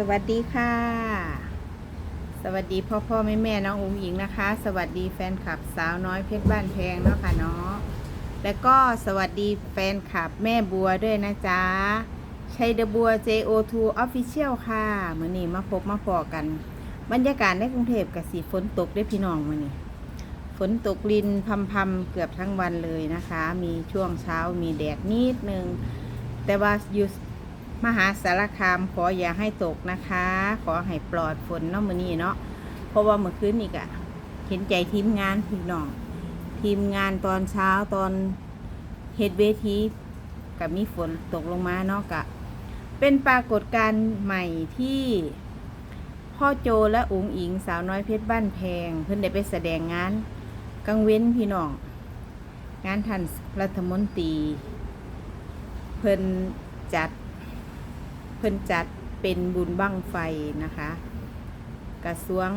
สวัสดีค่ะ สวัสดีพ่อพ่อแม่แม่น้องอุ้งอิงนะคะ สวัสดีแฟนคลับสาวน้อยเพชรบ้านแพงเนาะค่ะเนาะแล้วก็สวัสดีแฟนคลับแม่บัวด้วยนะจ๊ะชัยเดบัว JO2 Official ค่ะมือนี้มาพบมาพอกัน บรรยากาศในกรุงเทพกับสีฝนตกได้พี่น้องมือนี้ฝนตกลินพำพำเกือบทั้งวันเลยนะคะ มีช่วงเช้ามีแดดนิดนึง แต่ว่าอยู่ มหาสารคามขออย่าให้ตกนะคะ ขอให้ปลอดฝนเนาะมื้อนี้เนาะเพราะว่าเมื่อคืนนี่กะเห็นใจทีมงานพี่น้องทีมงานตอนเช้าตอนเฮ็ดเวทีกับมีฝนตกลงมาเนาะกะ เป็นปรากฏการณ์ใหม่ที่พ่อโจและอุ๋งอิงสาวน้อยเพชรบ้านแพง เพิ่นได้ไปแสดงงานกังเว้นพี่น้อง งานทันรัฐมนตรี เพิ่นจัด เพิ่นจัดเป็นบุญบั้งไฟนะคะ กระทรวง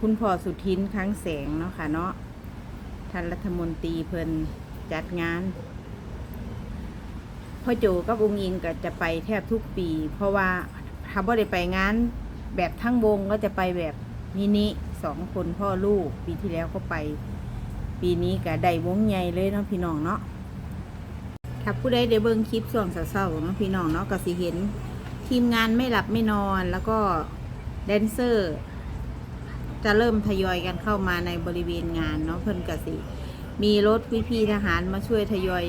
คุณพ่อสุทินครั้งแสงเนาะค่ะเนาะท่านรัฐมนตรีเพิ่นจัดงานพ่อโจกับองค์อิงก็จะไปแทบทุกปี เพราะว่าถ้าบ่ได้ไปงานแบบทั้งวงก็จะไปแบบมินิสองคนพ่อลูก ปีที่แล้วก็ไป ปีนี้ก็ได้วงใหญ่เลยเนาะพี่น้องเนาะถ้าผู้ใดได้เบิ่งคลิปส่วงเศร้าๆเนาะพี่น้องเนาะก็สิเห็น ทีมงานไม่หลับไม่นอนแล้วก็แดนเซอร์ จะเริ่มทยอยกันเข้ามาในบริเวณงานเนาะเพิ่นก็สิ มีรถพี่ทหารมาช่วยทยอย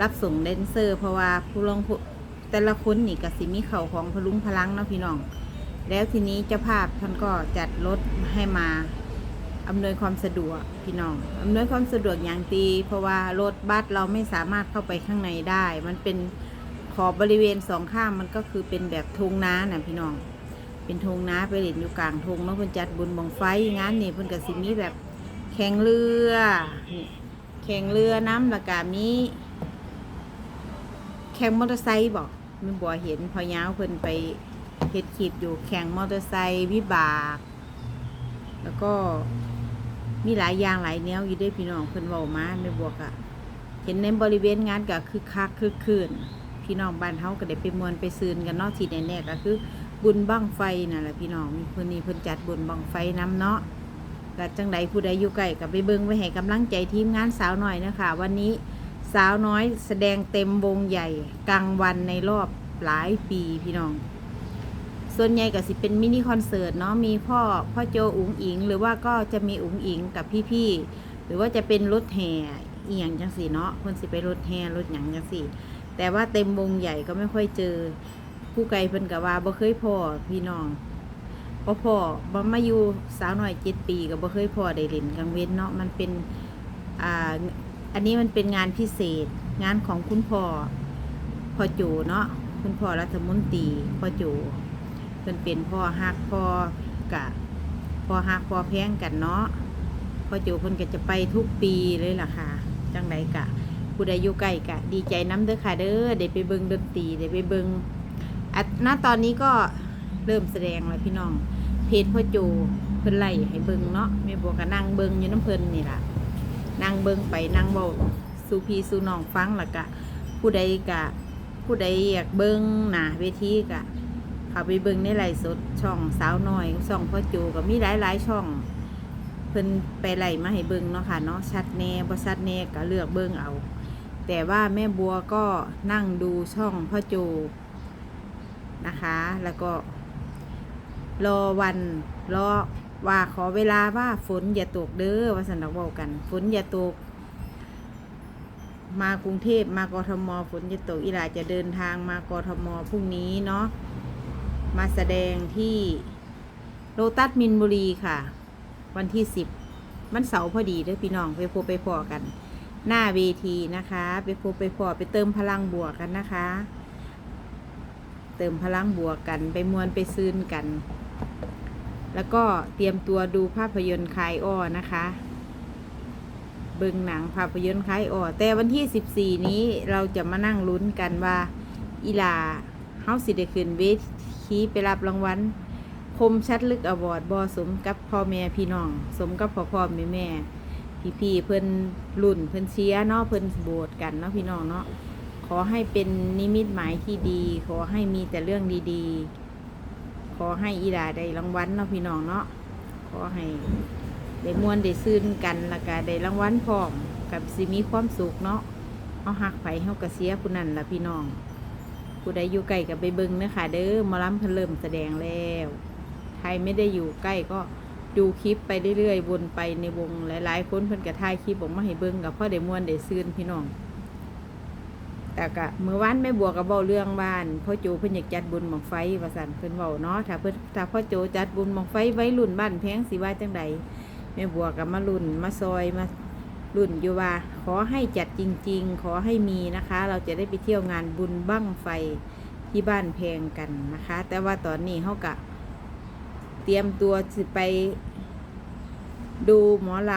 รับส่งแดนเซอร์ เพราะว่าผู้ลงแต่ละคนนี่ก็สิมีเข่าของพลุงพลังเนาะพี่น้อง แล้วทีนี้เจ้าภาพท่านก็จัดรถให้มาอำนวยความสะดวกพี่น้องอำนวยความสะดวกอย่างดีเพราะว่ารถบัสเราไม่สามารถเข้าไปข้างในได้ มันเป็น อบบริเวณสองข้างมันก็คือเป็นแบบทงน้านะพี่น้อง เป็นทงน้าไปเล่นอยู่กลางทงเนาะเพิ่นจัดบุญบังไฟงานนี่เพิ่นก็สิมีแบบแข่งเรือนี่แข่งเรือน้ำละกามีแข่งมอเตอร์ไซค์บอกมันบัวเห็นพอยาวเพิ่นไปเฮ็ดคลิปอยู่แข่งมอเตอร์ไซค์วิบาก แล้วก็มีหลายอย่างหลายแนวอยู่เด้วยพี่น้องเพิ่นเว้ามาไม่บวกอะเห็นในบริเวณงานก็คือคักคือคืน พี่น้องบ้านเฮาก็ได้ไปมวนไปซืนกันเนาะที่แน่ๆก็คือ บุญบั้งไฟนั่นแหละพี่น้องมีเพิ่นนี่เพิ่นจัดบุญบั้งไฟน้ำเนาะก็จังใดผู้ใดอยู่ใกล้ก็ไปเบิ่งไว้ให้กำลังใจทีมงานสาวหน่อยนะคะ วันนี้สาวน้อยแสดงเต็มวงใหญ่กลางวันในรอบหลายปีพี่น้อง ส่วนใหญ่ก็สิเป็นมินิคอนเสิร์ตเนาะมีพ่อพ่อโจอุ๋งอิง หรือว่าก็จะมีอุ๋งอิงกับพี่ๆหรือว่าจะเป็นรถแห่เอียงจังสีเนาะคนสิไปรถแห่รถหยังจังสี่ แต่ว่าเต็มวงใหญ่ก็ไม่ค่อยเจอ ผู้ไกลเพิ่นกับว่าบ่เคยพอพี่น้องบ่พอบ่มาอยู่สาวหน่อยเจ็ดปีก็บ่เคยพอได้เล่นกลางเว้นเนาะมันเป็นอ่าอันนี้มันเป็นงานพิเศษ งานของคุณพ่อพ่อโจเนาะคุณพ่อรัฐมนตรีพ่อโจเพิ่นเป็นพ่อฮักพ่อกะพ่อฮักพ่อแพงกันเนาะพ่อโจเพิ่นก็จะไปทุกปีเลยล่ะค่ะ จังไดกะ ผู้ใดอยู่ใกล้กะดีใจน้ำเด้อค่ะเด้อได้ไปเบิงดนตรีได้ไปเบิงอัดณตอนนี้ก็เริ่มแสดงแล้วพี่น้อง เพจพ่อโจเพิ่นไล่ให้เบิงเนาะแม่บัวก็นั่งเบิงอยู่น้ำเพิ่นนี่ล่ะนั่งเบิงไปนั่งเบาสู่พี่สู่น้องฟังล้วกะ ผู้ใดกะ ผู้ใดอยากเบิงหนาเวทีกะเขาไปเบิงในไลฟ์สดช่องสาวน้อยช่องพ่อจูก็มีหลายหลายๆช่องเพิ่นไปไล่มาให้เบิ่งเนาะค่ะเนาะชัดแน่บ่ชัดแน่ก็เลือกเบิ่งเอา แต่ว่าแม่บัวก็นั่งดูช่องพ่อจูนะคะ แล้วก็ รอวันรอว่าขอเวลาว่าฝนอย่าตกเด้อว่าสันดอกเว้ากัน ฝนอย่าตก มากรุงเทพมากรทมฝนจะตกอีหลาจะเดินทางมากรทมพรุ่งนี้เนาะมาแสดงที่โลตัสมินบุรีค่ะ วันที่สิบมันเสาร์พอดีเด้อพี่น้องไปพบไปพอกัน หน้าเวทีนะคะ ไปพบไปพอไปเติมพลังบวกกันนะคะ เติมพลังบวกกันไปมวนไปซืนกัน แล้วก็เตรียมตัวดูภาพยนตร์คลายอ้อนะคะเบิ่งหนังภาพยนตร์คลายอ้อแต่วันที่สิบสี่นี้เราจะมานั่งลุ้นกันว่าอีลาเฮาสิได้ขึ้นเวทีไปรับรางวัลคมชัดลึกอวอร์ดบอสมกับพ่อแม่พี่น้อง สมกับพ่อพ่อแม่แม่ พี่พี่ๆเพิ่นรุ่นเพิ่นเชียเนาะเพิ่นโบสกันเนาะพี่น้องเนาะขอให้เป็นนิมิตหมายที่ดี ขอให้มีแต่เรื่องดีๆ ขอให้อีดาได้รางวัลเนาะพี่น้องเนาะขอให้ได้มวนได้ซื่นกันแล้วก็ได้รางวัลพร้อมกับสิมีความสุขเนาะเอาหักไผเฮากระเสียผู้นั้นละพี่น้องผู้ใดอยู่ใกล้กับไปเบิ่งเนะคะเด้อมาล้ำเพิ่นเริ่มแสดงแล้ว ใครไม่ได้อยู่ใกล้ก็ ดูคลิปไปเรื่อยๆวนไปในวงหลายๆคนเพิ่นก็ถ่ายคลิปออกมาให้เบิ่งกับพ่อได้มวนได้ซื่นพี่น้อง แต่กะเมื่อวานแม่บัวก็เว้าเรื่องบ้านพ่อโจเพิ่นอยากจัดบุญบังไฟว่าซั่นเพิ่นเว้าเนาะถ้าเพิ่นถ้าพ่อโจจัดบุญบังไฟไว้รุ่นบ้านแพงสิว่าจังใดแม่บัวก็มารุ่นมาซอยมารุ่นอยู่ว่า ขอให้จัดจริง ๆ ขอให้มีนะคะ เราจะได้ไปเที่ยวงานบุญบั้งไฟที่บ้านแพงกันนะคะ แต่ว่าตอนนี้เฮากะ ตรียมตัวสิไปดูหมอล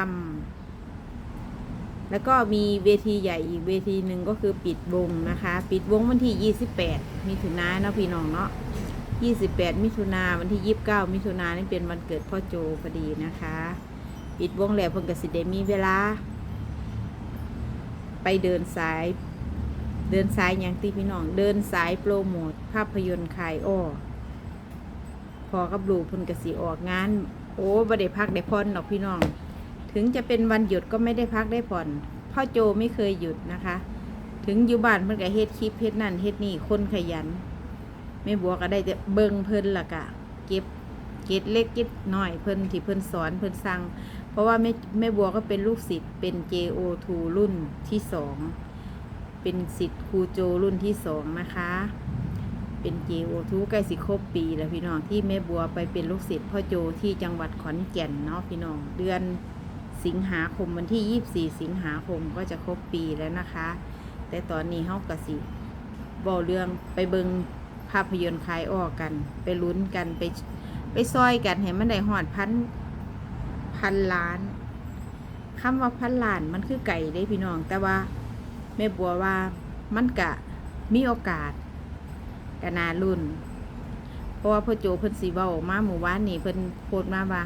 ำ แล้วก็มีเวทีใหญ่อีกเวทีหนึ่งก็คือปิดวงนะคะ ปิดวงวันที่ 28 มิถุนายนเนาะพี่น้องเนาะ 28 มิถุนาวันที่ 29 มิถุนายนนี่เป็นวันเกิดพ่อโจพอดีนะคะ ปิดวงแล้วเพิ่งกสิเดมีเวลา ไปเดินสาย เดินสายอย่างที่พี่น้อง เดินสายโปรโมทภาพยนตร์ขายอ้อ พอกับลูกเพิ่นกสิออกงาน โอ้บ่ได้พักได้พรอกพี่น้อง ถึงจะเป็นวันหยุดก็ไม่ได้พักได้ผ่อน พ่อโจไม่เคยหยุดนะคะ ถึงอยู่บ้านเพิ่นก็เฮ็ดคลิปเฮ็ดนั่นเฮ็ดนี่คนขยันแม่บัวก็ได้แต่เบิ่งเพิ่นล่ะกะ เก็บเก็ดเล็กเก็ดน้อยเพิ่นที่เพิ่นสอนเพิ่นสั่งเพราะว่าแม่แม่บัวก็เป็นลูกศิษย์เป็น JO2 รุ่นที่สองเป็นศิษย์ครูโจรุ่นที่สองนะคะ เป็น JO2 ใกล้สิครบปีแล้วพี่น้องที่แม่บัวไปเป็นลูกศิษย์พ่อโจที่จังหวัดขอนแก่นเนาะพี่น้องเดือนสิงหาคมวันที่ 24 สิงหาคมก็จะครบปีแล้วนะคะ แต่ตอนนี้เฮากะสิบอกเรื่องไปเบิงภาพยนตร์คลายออกกัน ไปลุ้นกันไปไปซอยกันเห็นมันได้หอดพันพันล้านคำว่าพันล้านมันคือไก่ได้พี่น้อง แต่ว่าแม่บัวว่ามันกะมีโอกาส กนารุ่น เพราะว่าพ่อโจเพิ่นสีเบาออกมาหมู่บ้านนี่เพิ่นโพดมาว่า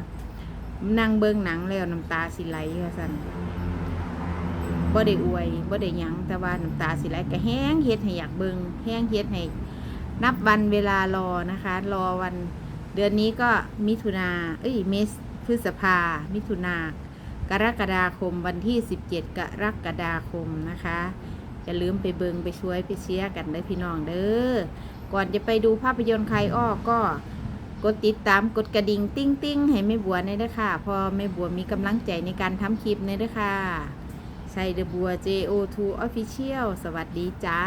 นั่งเบิ่งหนังแล้วน้ำตาสิไหลว่าซั่นบ่ได้อวยบ่ได้ยังแต่ว่าน้ำตาสิไหลก็แห้งเฮ็ดให้อยากเบิ่งแห้งเฮ็ดให้นับวันเวลารอนะคะ รอวันเดือนนี้ก็มิถุนาเอ้ยเมษพฤษภา มิถุนากรกฎาคมวันที่ 17 กรกฎาคมนะคะอย่าลืมไปเบิงไปช่วยไปเชียร์กันได้พี่น้องเด้อ ก่อนจะไปดูภาพยนตร์ใครอ้อก็กดติดตามกดกระดิ่งติ้งติ้งให้แม่บัวในเด้อค่ะ พอแม่บัวมีกำลังใจในการทำคลิปในเด้อค่ะใช่เดบัว JO2 Official สวัสดีจ้า